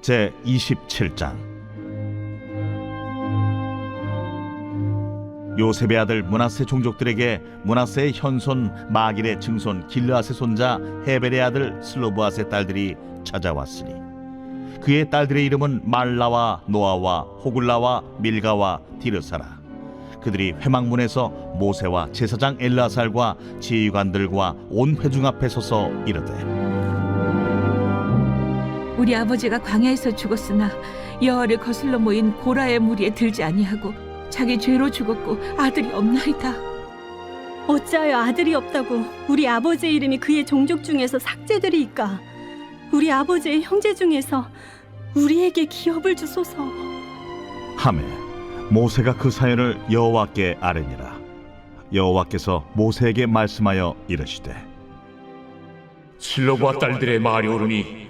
제 27장. 요셉의 아들 문하세 종족들에게 문하세의 현손 마길의 증손 길르앗의 손자 헤벨의 아들 슬로브앗의 딸들이 찾아왔으니 그의 딸들의 이름은 말라와 노아와 호굴라와 밀가와 디르사라. 그들이 회막문에서 모세와 제사장 엘라살과 지휘관들과 온 회중 앞에 서서 이르되 우리 아버지가 광야에서 죽었으나 여호와를 거슬러 모인 고라의 무리에 들지 아니하고 자기 죄로 죽었고 아들이 없나이다. 어찌하여 아들이 없다고 우리 아버지의 이름이 그의 종족 중에서 삭제되리이까? 우리 아버지의 형제 중에서 우리에게 기업을 주소서. 하매 모세가 그 사연을 여호와께 아뢰니라. 여호와께서 모세에게 말씀하여 이르시되 실로와 딸들의 말이 오르니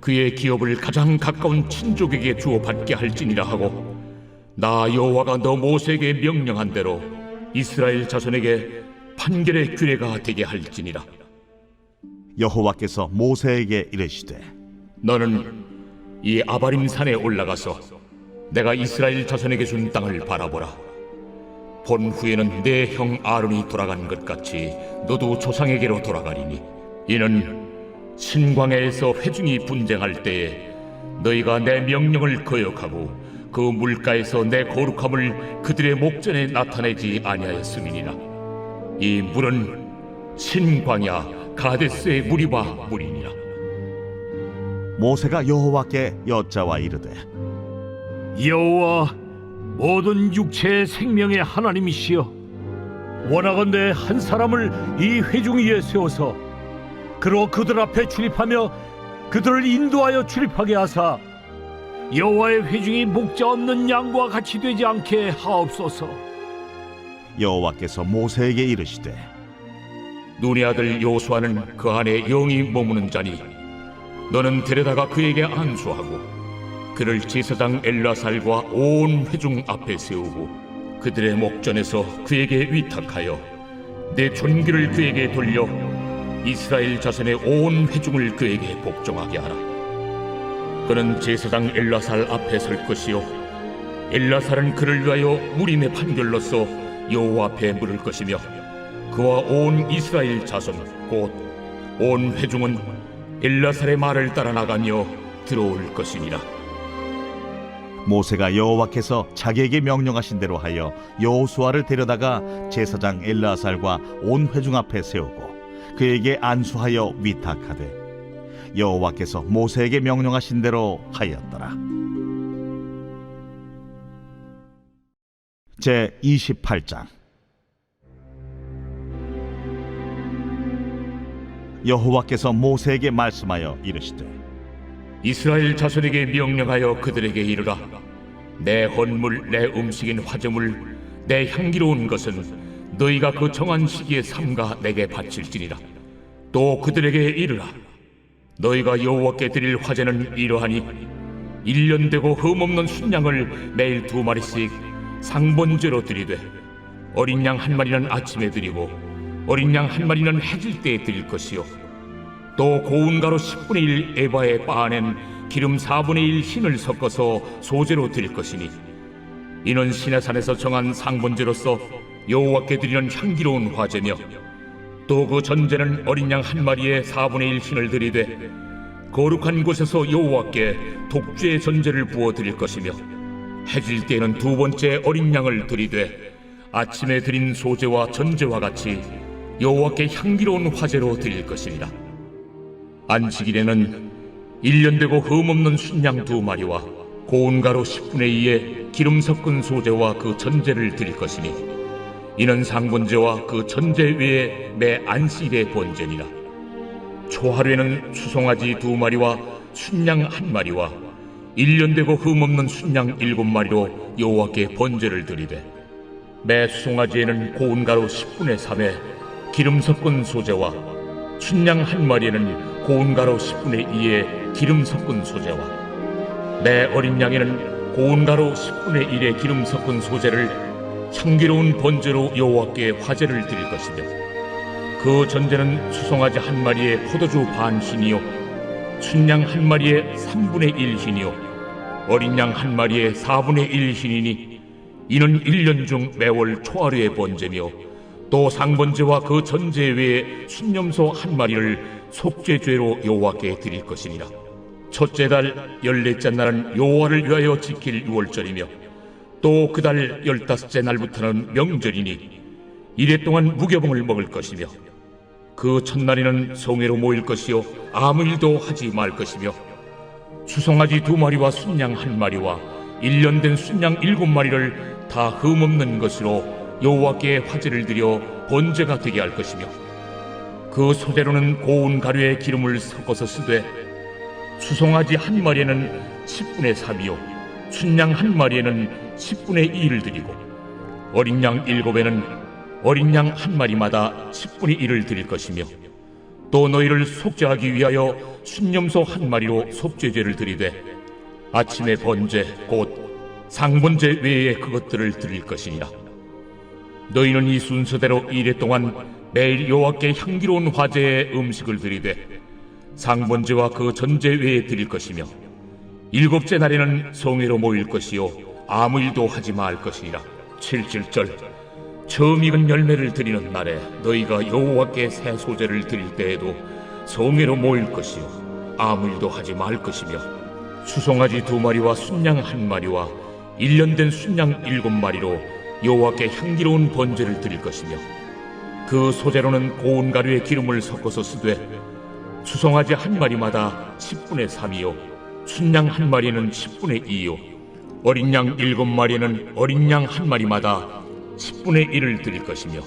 그의 기업을 가장 가까운 친족에게 주어 받게 할지니라 하고 나 여호와가 너 모세에게 명령한 대로 이스라엘 자손에게 판결의 규례가 되게 할지니라. 여호와께서 모세에게 이르시되 너는 이 아바림 산에 올라가서 내가 이스라엘 자손에게 준 땅을 바라보라. 본 후에는 내 형 아론이 돌아간 것 같이 너도 조상에게로 돌아가리니 이는 신광야에서 회중이 분쟁할 때에 너희가 내 명령을 거역하고 그 물가에서 내 거룩함을 그들의 목전에 나타내지 아니하였음이니라. 이 물은 신광야 가데스의 물이와 물이니라. 모세가 여호와께 여짜와 이르되 여호와 모든 육체의 생명의 하나님이시여 원하건대 한 사람을 이 회중 위에 세워서 그로 그들 앞에 출입하며 그들을 인도하여 출입하게 하사 여호와의 회중이 목자 없는 양과 같이 되지 않게 하옵소서. 여호와께서 모세에게 이르시되 눈의 아들 요수아는 그 안에 영이 머무는 자니 너는 데려다가 그에게 안수하고 그를 제사장 엘라살과 온 회중 앞에 세우고 그들의 목전에서 그에게 위탁하여 내 존귀를 그에게 돌려 이스라엘 자손의 온 회중을 그에게 복종하게 하라. 그는 제사장 엘라살 앞에 설 것이요 엘라살은 그를 위하여 무림의 판결로서 여호와 앞에 물을 것이며 그와 온 이스라엘 자손 곧 온 회중은 엘라살의 말을 따라 나가며 들어올 것이니라. 모세가 여호와께서 자기에게 명령하신 대로 하여 여호수아를 데려다가 제사장 엘라살과 온 회중 앞에 세우고 그에게 안수하여 위탁하되 여호와께서 모세에게 명령하신 대로 하였더라. 제 28장. 여호와께서 모세에게 말씀하여 이르시되 이스라엘 자손에게 명령하여 그들에게 이르라. 내 헌물 내 음식인 화제물 내 향기로운 것은 너희가 그 정한 시기에 삼가 내게 바칠지니라. 또 그들에게 이르라. 너희가 여호와께 드릴 화제는 이러하니 일년 되고 흠없는 순양을 매일 두 마리씩 상번제로 드리되 어린 양 한 마리는 아침에 드리고 어린 양 한 마리는 해질 때에 드릴 것이요. 또 고운 가루 10분의 1 에바에 빻아낸 기름 4분의 1 흰을 섞어서 소재로 드릴 것이니 이는 시내산에서 정한 상번제로서 여호와께 드리는 향기로운 화제며 또 그 전제는 어린 양 한 마리에 4분의 1 흰을 드리되 거룩한 곳에서 여호와께 독주의 전제를 부어 드릴 것이며 해질 때에는 두 번째 어린 양을 드리되 아침에 드린 소제와 전제와 같이 여호와께 향기로운 화제로 드릴 것이니라. 안식일에는 일년 되고 흠없는 순양 두 마리와 고운 가루 10분의 2에 기름 섞은 소재와 그 전제를 드릴 것이니 이는 상번제와 그 전제 외에 매 안식일의 번제니라. 초하루에는 수송아지 두 마리와 순양 한 마리와 일년 되고 흠없는 순양 일곱 마리로 여호와께 번제를 드리되 매 수송아지에는 고운 가루 10분의 3에 기름 섞은 소재와 순양 한 마리에는 고운 가루 10분의 2에 기름 섞은 소재와 매 어린 양에는 고운 가루 10분의 1에 기름 섞은 소재를 향기로운 번제로 여호와께 화제를 드릴 것이며 그 전제는 수송아지 한 마리에 포도주 반 흰이요 순양 한 마리에 3분의 1 흰이요 어린 양 한 마리에 4분의 1 흰이니 이는 일년 중 매월 초하루의 번제며 또 상번제와 그 전제 외에 순념소 한 마리를 속죄죄로 여호와께 드릴 것이니라. 첫째 달 열넷째 날은 여호와를 위하여 지킬 유월절이며 또 그달 열다섯째 날부터는 명절이니 이래 동안 무교봉을 먹을 것이며 그 첫날에는 성회로 모일 것이요 아무 일도 하지 말 것이며 수송아지 두 마리와 순양 한 마리와 일년된 순양 일곱 마리를 다 흠없는 것으로 여호와께 화제를 드려 번제가 되게 할 것이며 그 소재로는 고운 가루에 기름을 섞어서 쓰되 수송아지 한 마리에는 10분의 3이요 순양 한 마리에는 10분의 2를 드리고 어린 양 일곱에는 어린 양 한 마리마다 10분의 1을 드릴 것이며 또 너희를 속죄하기 위하여 순념소 한 마리로 속죄제를 드리되 아침의 번제 곧 상번제 외에 그것들을 드릴 것이니라. 너희는 이 순서대로 이래 동안 매일 여호와께 향기로운 화제의 음식을 드리되 상번제와 그 전제 외에 드릴 것이며 일곱째 날에는 성회로 모일 것이요 아무 일도 하지 말 것이니라. 칠칠절. 처음 익은 열매를 드리는 날에 너희가 여호와께 새 소재를 드릴 때에도 성회로 모일 것이요. 아무 일도 하지 말 것이며 수송아지 두 마리와 순양 한 마리와 일년된 순양 일곱 마리로 여호와께 향기로운 번제를 드릴 것이며 그 소재로는 고운 가루에 기름을 섞어서 쓰되 수송아지 한 마리마다 10분의 3이요. 순양 한 마리는 10분의 2요 어린 양 일곱 마리는 어린 양 한 마리마다 10분의 1을 드릴 것이며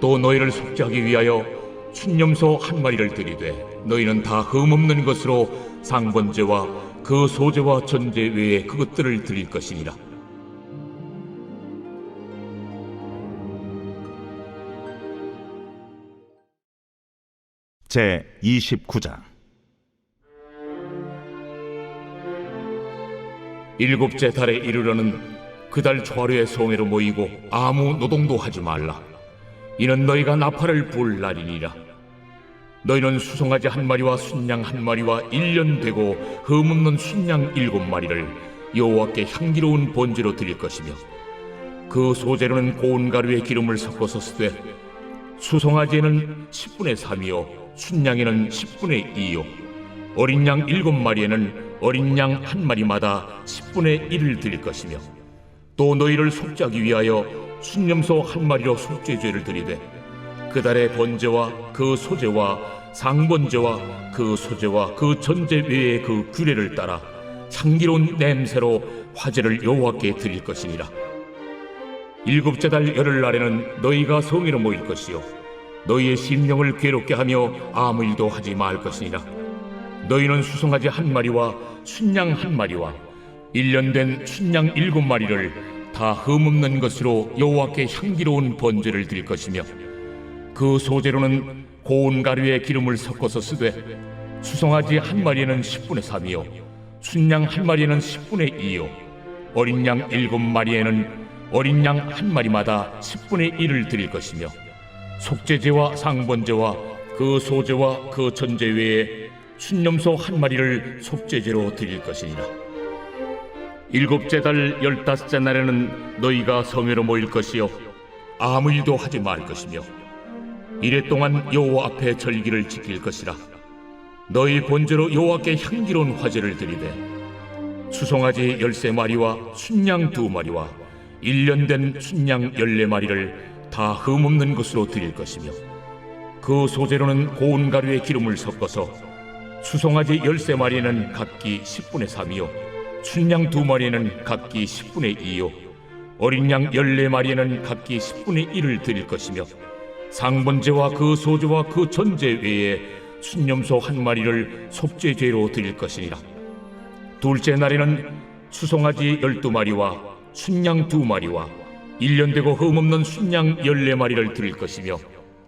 또 너희를 속죄하기 위하여 순념소 한 마리를 드리되 너희는 다 흠없는 것으로 상번제와 그 소제와 전제 외에 그것들을 드릴 것이니라. 제 29장 일곱째 달에 이르러는 그 달 초하루의 성회로 모이고 아무 노동도 하지 말라. 이는 너희가 나팔을 불 날이니라. 너희는 수송아지 한 마리와 순양 한 마리와 일년 되고 흠없는 순양 일곱 마리를 여호와께 향기로운 번제로 드릴 것이며 그 소재로는 고운 가루에 기름을 섞어서 쓰되 수송아지에는 10분의 3이요 순양에는 10분의 2요 어린 양 일곱 마리에는 어린 양 한 마리마다 10분의 1을 드릴 것이며 또 너희를 속죄하기 위하여 순념소 한 마리로 속죄죄를 드리되 그 달의 번제와 그 소제와 상번제와 그 소제와 그 전제 외의 그 규례를 따라 향기로운 냄새로 화제를 여호와께 드릴 것이니라. 일곱째 달 열흘 날에는 너희가 성회로 모일 것이요 너희의 심령을 괴롭게 하며 아무 일도 하지 말 것이니라. 너희는 수송아지 한 마리와 순양 한 마리와 일년된 순양 일곱 마리를 다 흠없는 것으로 여호와께 향기로운 번제를 드릴 것이며 그 소재로는 고운 가루에 기름을 섞어서 쓰되 수송아지 한 마리에는 10분의 3이요 순양 한 마리에는 10분의 2요 어린 양 일곱 마리에는 어린 양 한 마리마다 10분의 1을 드릴 것이며 속죄제와 상번제와 그 소제와 그 전제 외에 순념소 한 마리를 속죄제로 드릴 것이니라. 일곱째 달 열다섯째 날에는 너희가 성회로 모일 것이요 아무 일도 하지 말 것이며 이래 동안 여호와 앞에 절기를 지킬 것이라. 너희 본제로 여호와께 향기로운 화제를 드리되 수송아지 열세 마리와 순양 두 마리와 일년된 순양 열네 마리를 다 흠없는 것으로 드릴 것이며 그 소재로는 고운 가루에 기름을 섞어서 수송아지 열세 마리에는 각기 10분의 3이요. 순양 두 마리에는 각기 10분의 2요. 어린 양 열네 마리에는 각기 10분의 1을 드릴 것이며 상번제와 그 소제와 그 전제 외에 순념소 한 마리를 속죄죄로 드릴 것이니라. 둘째 날에는 수송아지 열두 마리와 순양 두 마리와 일년 되고 흠없는 순양 열네 마리를 드릴 것이며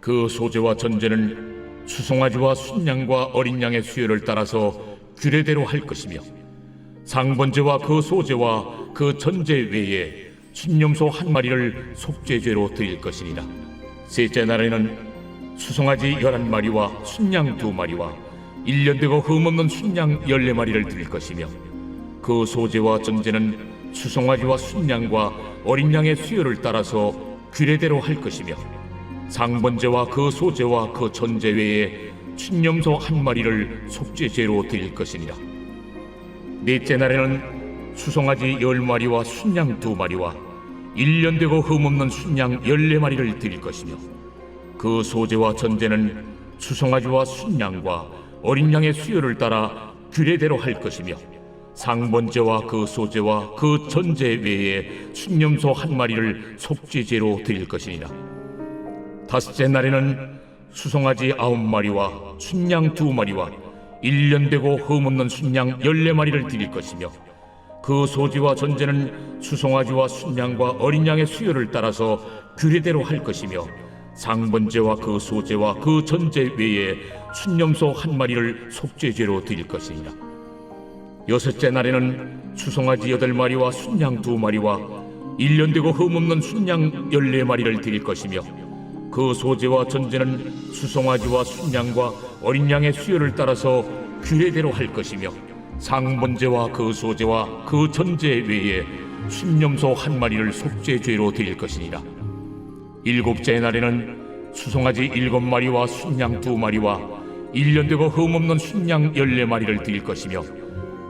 그 소재와 전제는 수송아지와 순양과 어린 양의 수요를 따라서 규례대로 할 것이며 상번제와 그 소재와 그 전제 외에 순념소 한 마리를 속죄죄로 드릴 것이니라. 셋째 날에는 수송아지 열한 마리와 순양 두 마리와 일년 되고 흠없는 순양 열네 마리를 드릴 것이며 그 소재와 전제는 수송아지와 순양과 어린 양의 수요를 따라서 규례대로 할 것이며 상번제와 그 소재와 그 전제 외에 춘념소 한 마리를 속죄제로 드릴 것이니라. 넷째 날에는 수송아지 열 마리와 순양 두 마리와 일년 되고 흠없는 순양 열네 마리를 드릴 것이며 그 소재와 전제는 수송아지와 순양과 어린 양의 수요를 따라 규례대로 할 것이며 상번제와 그 소재와 그 전제 외에 순념소 한 마리를 속죄제로 드릴 것이니라 다섯째 날에는 수송아지 아홉 마리와 순양 두 마리와 일년 되고 흠없는 순양 열네 마리를 드릴 것이며 그 소지와 전제는 수송아지와 순양과 어린 양의 수요를 따라서 규례대로 할 것이며 상번제와 그 소제와 그 전제 외에 순념소 한 마리를 속죄제로 드릴 것이니라. 여섯째 날에는 수송아지 여덟 마리와 순양 두 마리와 일년 되고 흠없는 순양 열네 마리를 드릴 것이며 그 소재와 전제는 수송아지와 순양과 어린 양의 수요를 따라서 규례대로 할 것이며 상번제와 그 소재와 그 전제 외에 순념소 한 마리를 속죄죄로 드릴 것이니라. 일곱째 날에는 수송아지 일곱 마리와 순양 두 마리와 일년 되고 흠없는 순양 열네 마리를 드릴 것이며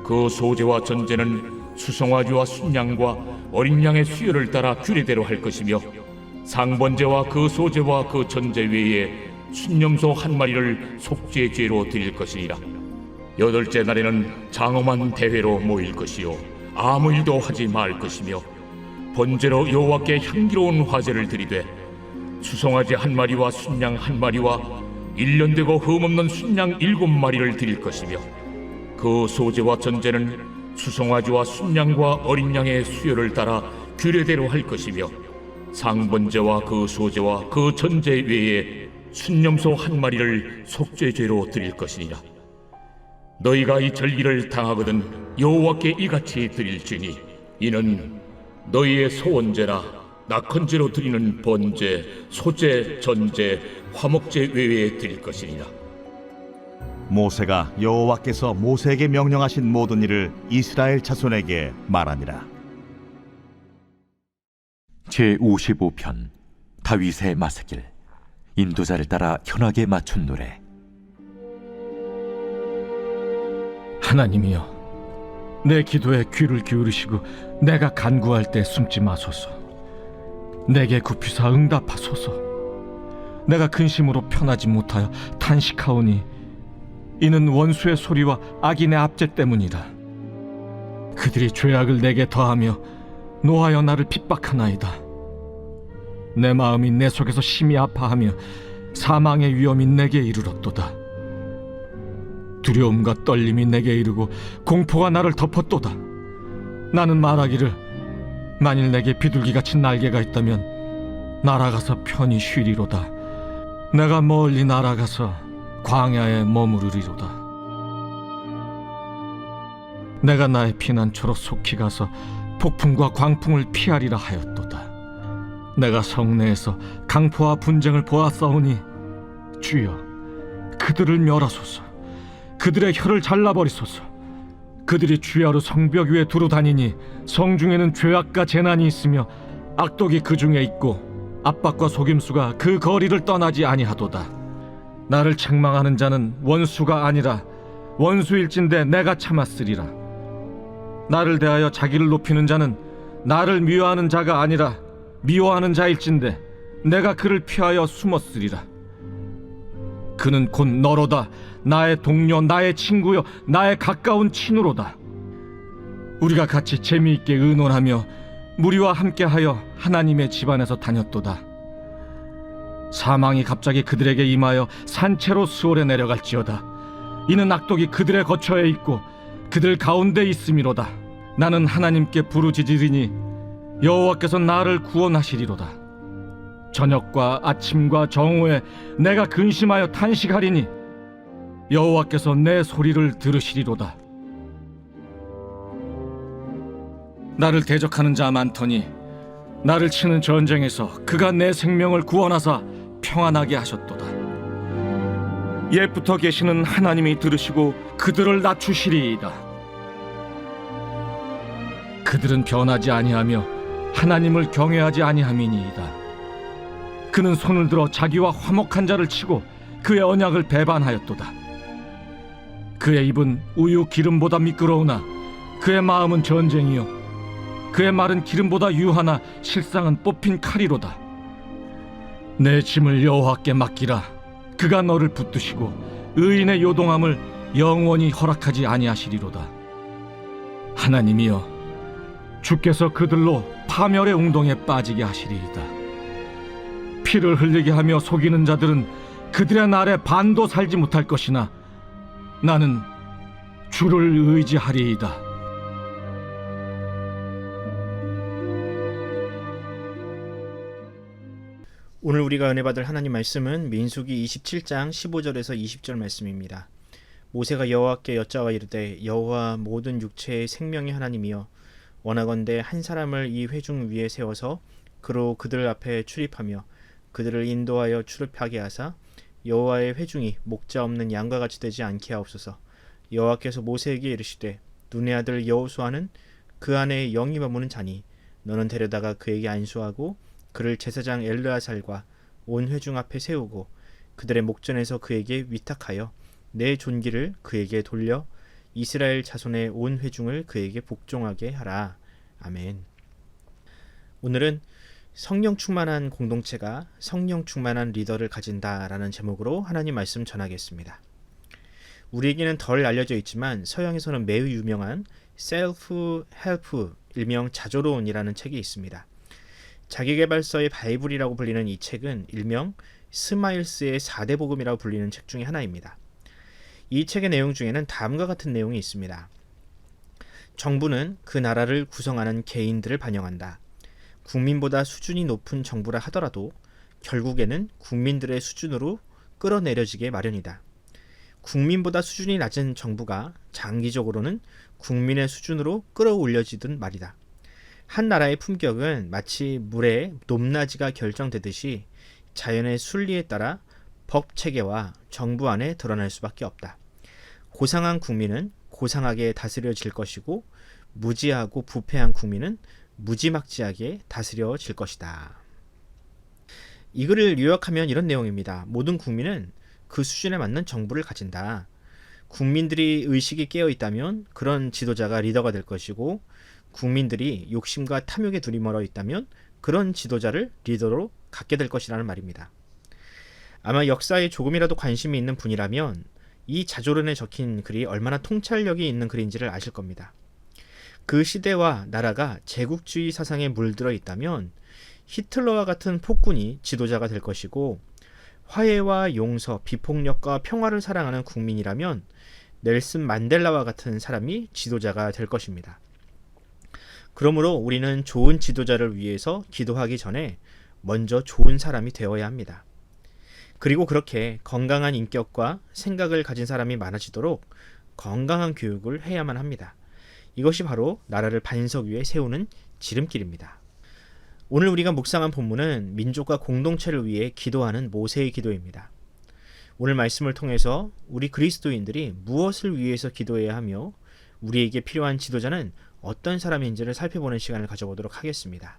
그 소재와 전제는 수송아지와 순양과 어린 양의 수요를 따라 규례대로 할 것이며 상번제와 그 소재와 그 전제 외에 순념소 한 마리를 속죄 죄로 드릴 것이니라. 여덟째 날에는 장엄한 대회로 모일 것이요 아무 일도 하지 말 것이며 번제로 여호와께 향기로운 화제를 드리되 수송아지 한 마리와 순양 한 마리와 일년 되고 흠없는 순양 일곱 마리를 드릴 것이며 그 소재와 전제는 수송아지와 순양과 어린 양의 수요를 따라 규례대로 할 것이며 상번제와 그 소재와 그 전제 외에 순념소 한 마리를 속죄죄로 드릴 것이니라 너희가 이 절기를 당하거든 여호와께 이같이 드릴지니 이는 너희의 소원제나 낙헌제로 드리는 번제, 소제, 전제, 화목제 외에 드릴 것이니라 모세가 여호와께서 모세에게 명령하신 모든 일을 이스라엘 자손에게 말하니라. 제 55편 다윗의 마스길 인도자를 따라 현악에 맞춘 노래. 하나님이여 내 기도에 귀를 기울이시고 내가 간구할 때 숨지 마소서. 내게 굽히사 응답하소서. 내가 근심으로 편하지 못하여 탄식하오니 이는 원수의 소리와 악인의 압제 때문이다. 그들이 죄악을 내게 더하며 노하여 나를 핍박하나이다 내 마음이 내 속에서 심히 아파하며 사망의 위험이 내게 이르렀도다 두려움과 떨림이 내게 이르고 공포가 나를 덮었도다. 나는 말하기를 만일 내게 비둘기 같이 날개가 있다면 날아가서 편히 쉬리로다. 내가 멀리 날아가서 광야에 머무르리로다. 내가 나의 피난처로 속히 가서 폭풍과 광풍을 피하리라 하였도다. 내가 성내에서 강포와 분쟁을 보았사오니 주여 그들을 멸하소서. 그들의 혀를 잘라버리소서. 그들이 주야로 성벽 위에 두루 다니니 성 중에는 죄악과 재난이 있으며 악독이 그 중에 있고 압박과 속임수가 그 거리를 떠나지 아니하도다. 나를 책망하는 자는 원수가 아니라 원수일진데 내가 참았으리라. 나를 대하여 자기를 높이는 자는 나를 미워하는 자가 아니라 미워하는 자일진데 내가 그를 피하여 숨었으리라. 그는 곧 너로다. 나의 동료, 나의 친구요, 나의 가까운 친우로다. 우리가 같이 재미있게 의논하며 무리와 함께하여 하나님의 집안에서 다녔도다. 사망이 갑자기 그들에게 임하여 산채로 수월에 내려갈지어다. 이는 악독이 그들의 거처에 있고 그들 가운데 있음이로다. 나는 하나님께 부르짖으리니 여호와께서 나를 구원하시리로다. 저녁과 아침과 정오에 내가 근심하여 탄식하리니 여호와께서 내 소리를 들으시리로다. 나를 대적하는 자 많더니 나를 치는 전쟁에서 그가 내 생명을 구원하사 평안하게 하셨도다. 옛부터 계시는 하나님이 들으시고 그들을 낮추시리이다. 그들은 변하지 아니하며 하나님을 경외하지 아니함이니이다. 그는 손을 들어 자기와 화목한 자를 치고 그의 언약을 배반하였도다. 그의 입은 우유 기름보다 미끄러우나 그의 마음은 전쟁이요 그의 말은 기름보다 유하나 실상은 뽑힌 칼이로다. 내 짐을 여호와께 맡기라. 그가 너를 붙드시고 의인의 요동함을 영원히 허락하지 아니하시리로다. 하나님이여 주께서 그들로 파멸의 웅동에 빠지게 하시리이다. 피를 흘리게 하며 속이는 자들은 그들의 날에 반도 살지 못할 것이나 나는 주를 의지하리이다. 오늘 우리가 은혜 받을 하나님 말씀은 민수기 27장 15절에서 20절 말씀입니다. 모세가 여호와께 여짜와 이르되 여호와 모든 육체의 생명의 하나님이여 원하건대 한 사람을 이 회중 위에 세워서 그로 그들 앞에 출입하며 그들을 인도하여 출입하게 하사 여호와의 회중이 목자 없는 양과 같이 되지 않게 하옵소서. 여호와께서 모세에게 이르시되 눈의 아들 여호수아는 그 안에 영이 머무는 자니 너는 데려다가 그에게 안수하고 그를 제사장 엘르아살과 온 회중 앞에 세우고 그들의 목전에서 그에게 위탁하여 내 존귀를 그에게 돌려 이스라엘 자손의 온 회중을 그에게 복종하게 하라. 아멘. 오늘은 성령 충만한 공동체가 성령 충만한 리더를 가진다라는 제목으로 하나님 말씀 전하겠습니다. 우리에게는 덜 알려져 있지만 서양에서는 매우 유명한 셀프 헬프 일명 자조론이라는 책이 있습니다. 자기개발서의 바이블이라고 불리는 이 책은 일명 스마일스의 4대 복음이라고 불리는 책 중에 하나입니다. 이 책의 내용 중에는 다음과 같은 내용이 있습니다. 정부는 그 나라를 구성하는 개인들을 반영한다. 국민보다 수준이 높은 정부라 하더라도 결국에는 국민들의 수준으로 끌어내려지게 마련이다. 국민보다 수준이 낮은 정부가 장기적으로는 국민의 수준으로 끌어올려지든 말이다. 한 나라의 품격은 마치 물의 높낮이가 결정되듯이 자연의 순리에 따라 법 체계와 정부 안에 드러날 수밖에 없다. 고상한 국민은 고상하게 다스려질 것이고 무지하고 부패한 국민은 무지막지하게 다스려질 것이다. 이 글을 요약하면 이런 내용입니다. 모든 국민은 그 수준에 맞는 정부를 가진다. 국민들이 의식이 깨어 있다면 그런 지도자가 리더가 될 것이고 국민들이 욕심과 탐욕에 둘이 멀어 있다면 그런 지도자를 리더로 갖게 될 것이라는 말입니다. 아마 역사에 조금이라도 관심이 있는 분이라면 이 자조론에 적힌 글이 얼마나 통찰력이 있는 글인지를 아실 겁니다. 그 시대와 나라가 제국주의 사상에 물들어 있다면 히틀러와 같은 폭군이 지도자가 될 것이고 화해와 용서, 비폭력과 평화를 사랑하는 국민이라면 넬슨 만델라와 같은 사람이 지도자가 될 것입니다. 그러므로 우리는 좋은 지도자를 위해서 기도하기 전에 먼저 좋은 사람이 되어야 합니다. 그리고 그렇게 건강한 인격과 생각을 가진 사람이 많아지도록 건강한 교육을 해야만 합니다. 이것이 바로 나라를 반석 위에 세우는 지름길입니다. 오늘 우리가 묵상한 본문은 민족과 공동체를 위해 기도하는 모세의 기도입니다. 오늘 말씀을 통해서 우리 그리스도인들이 무엇을 위해서 기도해야 하며 우리에게 필요한 지도자는 어떤 사람인지를 살펴보는 시간을 가져보도록 하겠습니다.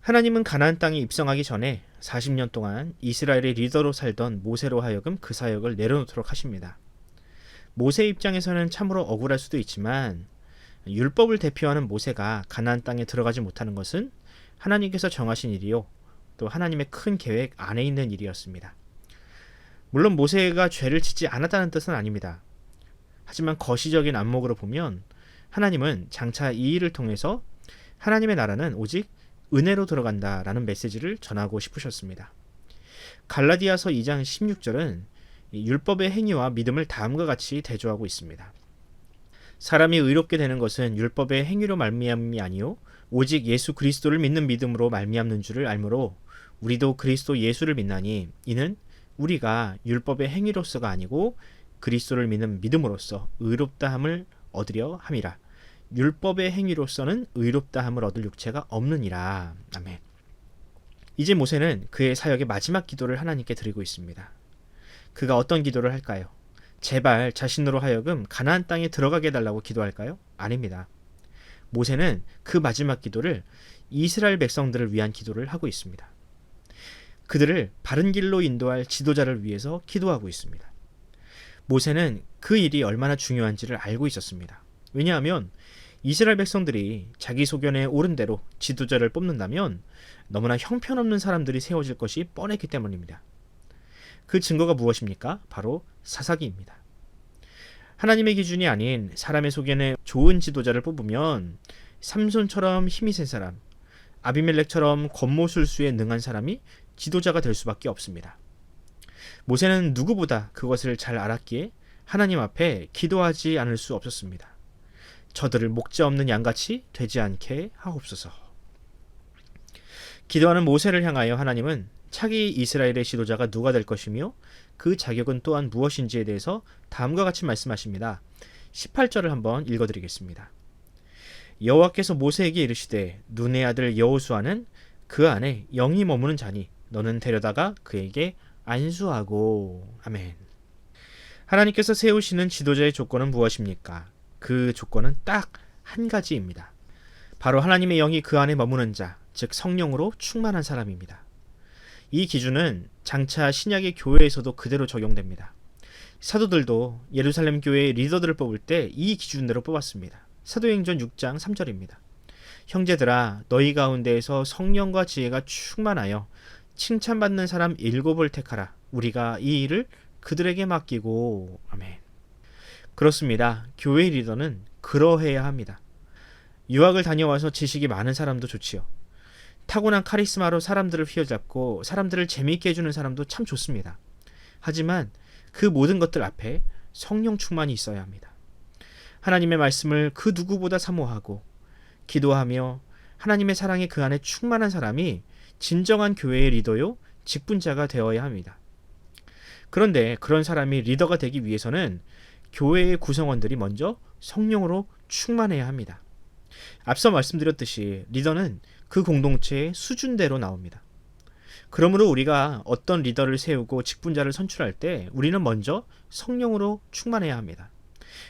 하나님은 가나안 땅에 입성하기 전에 40년 동안 이스라엘의 리더로 살던 모세로 하여금 그 사역을 내려놓도록 하십니다. 모세 입장에서는 참으로 억울할 수도 있지만 율법을 대표하는 모세가 가나안 땅에 들어가지 못하는 것은 하나님께서 정하신 일이요 또 하나님의 큰 계획 안에 있는 일이었습니다. 물론 모세가 죄를 짓지 않았다는 뜻은 아닙니다. 하지만 거시적인 안목으로 보면 하나님은 장차 이 일을 통해서 하나님의 나라는 오직 은혜로 들어간다라는 메시지를 전하고 싶으셨습니다. 갈라디아서 2장 16절은 율법의 행위와 믿음을 다음과 같이 대조하고 있습니다. 사람이 의롭게 되는 것은 율법의 행위로 말미암이 아니요 오직 예수 그리스도를 믿는 믿음으로 말미암는 줄을 알므로 우리도 그리스도 예수를 믿나니 이는 우리가 율법의 행위로서가 아니고 그리스도를 믿는 믿음으로써 의롭다함을 얻으려 함이라. 율법의 행위로서는 의롭다함을 얻을 육체가 없느니라. 아멘. 이제 모세는 그의 사역의 마지막 기도를 하나님께 드리고 있습니다. 그가 어떤 기도를 할까요? 제발 자신으로 하여금 가나안 땅에 들어가게 해달라고 기도할까요? 아닙니다. 모세는 그 마지막 기도를 이스라엘 백성들을 위한 기도를 하고 있습니다. 그들을 바른 길로 인도할 지도자를 위해서 기도하고 있습니다. 모세는 그 일이 얼마나 중요한지를 알고 있었습니다. 왜냐하면 이스라엘 백성들이 자기 소견에 옳은 대로 지도자를 뽑는다면 너무나 형편없는 사람들이 세워질 것이 뻔했기 때문입니다. 그 증거가 무엇입니까? 바로 사사기입니다. 하나님의 기준이 아닌 사람의 소견에 좋은 지도자를 뽑으면 삼손처럼 힘이 센 사람, 아비멜렉처럼 권모술수에 능한 사람이 지도자가 될 수밖에 없습니다. 모세는 누구보다 그것을 잘 알았기에 하나님 앞에 기도하지 않을 수 없었습니다. 저들을 목자 없는 양같이 되지 않게 하옵소서. 기도하는 모세를 향하여 하나님은 차기 이스라엘의 지도자가 누가 될 것이며 그 자격은 또한 무엇인지에 대해서 다음과 같이 말씀하십니다. 18절을 한번 읽어드리겠습니다. 여호와께서 모세에게 이르시되 눈의 아들 여호수아는 그 안에 영이 머무는 자니 너는 데려다가 그에게 안수하고 아멘. 하나님께서 세우시는 지도자의 조건은 무엇입니까? 그 조건은 딱 한 가지입니다. 바로 하나님의 영이 그 안에 머무는 자, 즉 성령으로 충만한 사람입니다. 이 기준은 장차 신약의 교회에서도 그대로 적용됩니다. 사도들도 예루살렘 교회의 리더들을 뽑을 때 이 기준대로 뽑았습니다. 사도행전 6장 3절입니다. 형제들아 너희 가운데에서 성령과 지혜가 충만하여 칭찬받는 사람 일곱을 택하라. 우리가 이 일을 그들에게 맡기고 아멘. 그렇습니다. 교회 리더는 그러해야 합니다. 유학을 다녀와서 지식이 많은 사람도 좋지요. 타고난 카리스마로 사람들을 휘어잡고 사람들을 재미있게 해주는 사람도 참 좋습니다. 하지만 그 모든 것들 앞에 성령 충만이 있어야 합니다. 하나님의 말씀을 그 누구보다 사모하고 기도하며 하나님의 사랑이 그 안에 충만한 사람이 진정한 교회의 리더요 직분자가 되어야 합니다. 그런데 그런 사람이 리더가 되기 위해서는 교회의 구성원들이 먼저 성령으로 충만해야 합니다. 앞서 말씀드렸듯이 리더는 그 공동체의 수준대로 나옵니다. 그러므로 우리가 어떤 리더를 세우고 직분자를 선출할 때 우리는 먼저 성령으로 충만해야 합니다.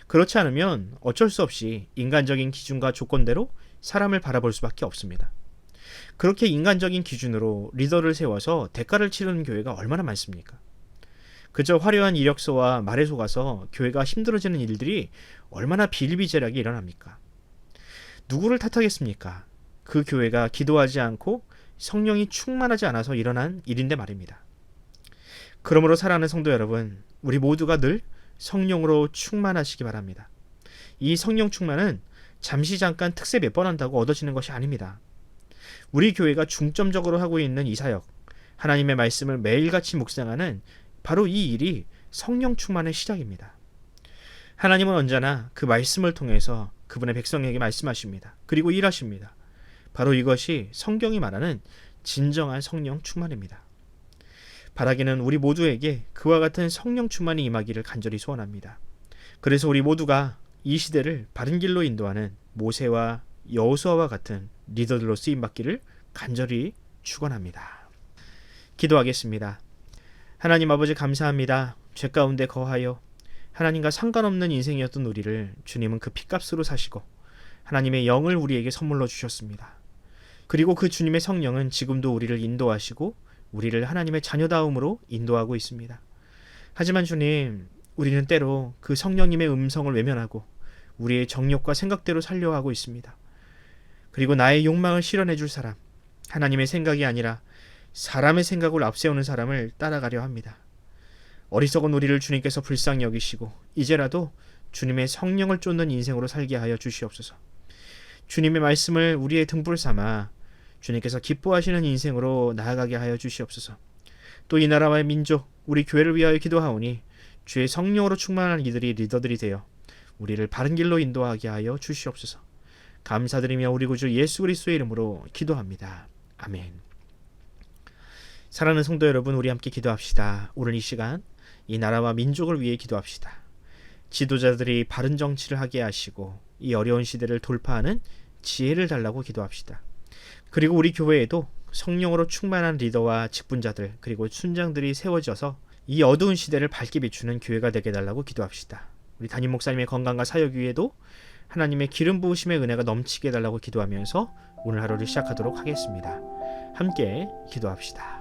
그렇지 않으면 어쩔 수 없이 인간적인 기준과 조건대로 사람을 바라볼 수밖에 없습니다. 그렇게 인간적인 기준으로 리더를 세워서 대가를 치르는 교회가 얼마나 많습니까? 그저 화려한 이력서와 말에 속아서 교회가 힘들어지는 일들이 얼마나 비일비재하게 일어납니까? 누구를 탓하겠습니까? 그 교회가 기도하지 않고 성령이 충만하지 않아서 일어난 일인데 말입니다. 그러므로 사랑하는 성도 여러분, 우리 모두가 늘 성령으로 충만하시기 바랍니다. 이 성령 충만은 잠시 잠깐 특세 몇 번 한다고 얻어지는 것이 아닙니다. 우리 교회가 중점적으로 하고 있는 이 사역, 하나님의 말씀을 매일같이 묵상하는 바로 이 일이 성령 충만의 시작입니다. 하나님은 언제나 그 말씀을 통해서 그분의 백성에게 말씀하십니다. 그리고 일하십니다. 바로 이것이 성경이 말하는 진정한 성령 충만입니다. 바라기는 우리 모두에게 그와 같은 성령 충만이 임하기를 간절히 소원합니다. 그래서 우리 모두가 이 시대를 바른 길로 인도하는 모세와 여호수아와 같은 리더들로 쓰임 받기를 간절히 축원합니다. 기도하겠습니다. 하나님 아버지 감사합니다. 죄 가운데 거하여 하나님과 상관없는 인생이었던 우리를 주님은 그 피값으로 사시고 하나님의 영을 우리에게 선물로 주셨습니다. 그리고 그 주님의 성령은 지금도 우리를 인도하시고 우리를 하나님의 자녀다움으로 인도하고 있습니다. 하지만 주님, 우리는 때로 그 성령님의 음성을 외면하고 우리의 정욕과 생각대로 살려 하고 있습니다. 그리고 나의 욕망을 실현해 줄 사람, 하나님의 생각이 아니라 사람의 생각을 앞세우는 사람을 따라가려 합니다. 어리석은 우리를 주님께서 불쌍히 여기시고 이제라도 주님의 성령을 쫓는 인생으로 살게 하여 주시옵소서. 주님의 말씀을 우리의 등불 삼아 주님께서 기뻐하시는 인생으로 나아가게 하여 주시옵소서. 또 이 나라와의 민족, 우리 교회를 위하여 기도하오니 주의 성령으로 충만한 이들이 리더들이 되어 우리를 바른 길로 인도하게 하여 주시옵소서. 감사드리며 우리 구주 예수 그리스도의 이름으로 기도합니다. 아멘. 사랑하는 성도 여러분, 우리 함께 기도합시다. 오늘 이 시간 이 나라와 민족을 위해 기도합시다. 지도자들이 바른 정치를 하게 하시고 이 어려운 시대를 돌파하는 지혜를 달라고 기도합시다. 그리고 우리 교회에도 성령으로 충만한 리더와 직분자들 그리고 순장들이 세워져서 이 어두운 시대를 밝게 비추는 교회가 되게 달라고 기도합시다. 우리 담임 목사님의 건강과 사역 위에도 하나님의 기름 부으심의 은혜가 넘치게 해달라고 기도하면서 오늘 하루를 시작하도록 하겠습니다. 함께 기도합시다.